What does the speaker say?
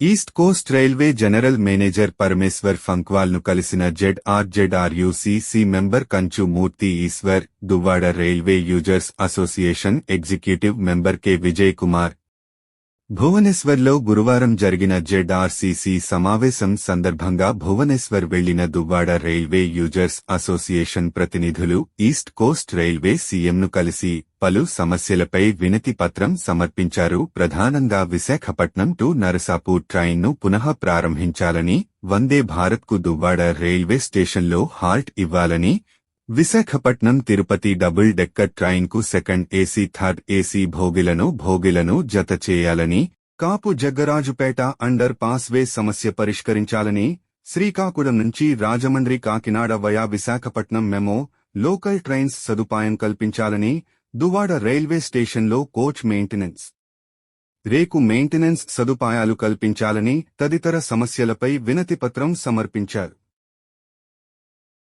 East coast railway general manager Parameshwar ఫంక్వాల్ను కలిసిన జెడ్ఆర్జెడ్ఆర్యుసిసి member Kanchu Murthy Eshwar Duvvada railway users association executive member K. Vijay Kumar భువనేశ్వర్లో గురువారం జరిగిన ZRCC సమావేశం సందర్భంగా భువనేశ్వర్ వెళ్ళిన Duvvada railway users association ప్రతినిధులు east coast railway సీఎంను కలిసి పలు సమస్యలపై వినతి పత్రం సమర్పించారు. ప్రధానంగా విశాఖపట్నం టు నరసాపూర్ ట్రైన్ను పునః ప్రారంభించాలని వందే భారత్కు దువ్వాడ రైల్వే స్టేషన్లో హాల్ట్ ఇవ్వాలని విశాఖపట్నం తిరుపతి డబుల్ డెక్కర్ ట్రైన్కు సెకండ్ ఏసీ థర్డ్ ఏసీ భోగిలను భోగిలను జత చేయాలని కాపు జగ్గరాజుపేట అండర్ పాస్వే సమస్య పరిష్కరించాలని శ్రీకాకుళం నుంచి Rajahmundry Kakinada via Visakhapatnam MEMU local trains సదుపాయం కల్పించాలని దువాడ రైల్వే స్టేషన్లో కోచ్ మెయింటెనెన్స్. రేకు మెయింటెనెన్స్ సదుపాయాలు కల్పించాలని తదితర సమస్యలపై వినతిపత్రం సమర్పించారు.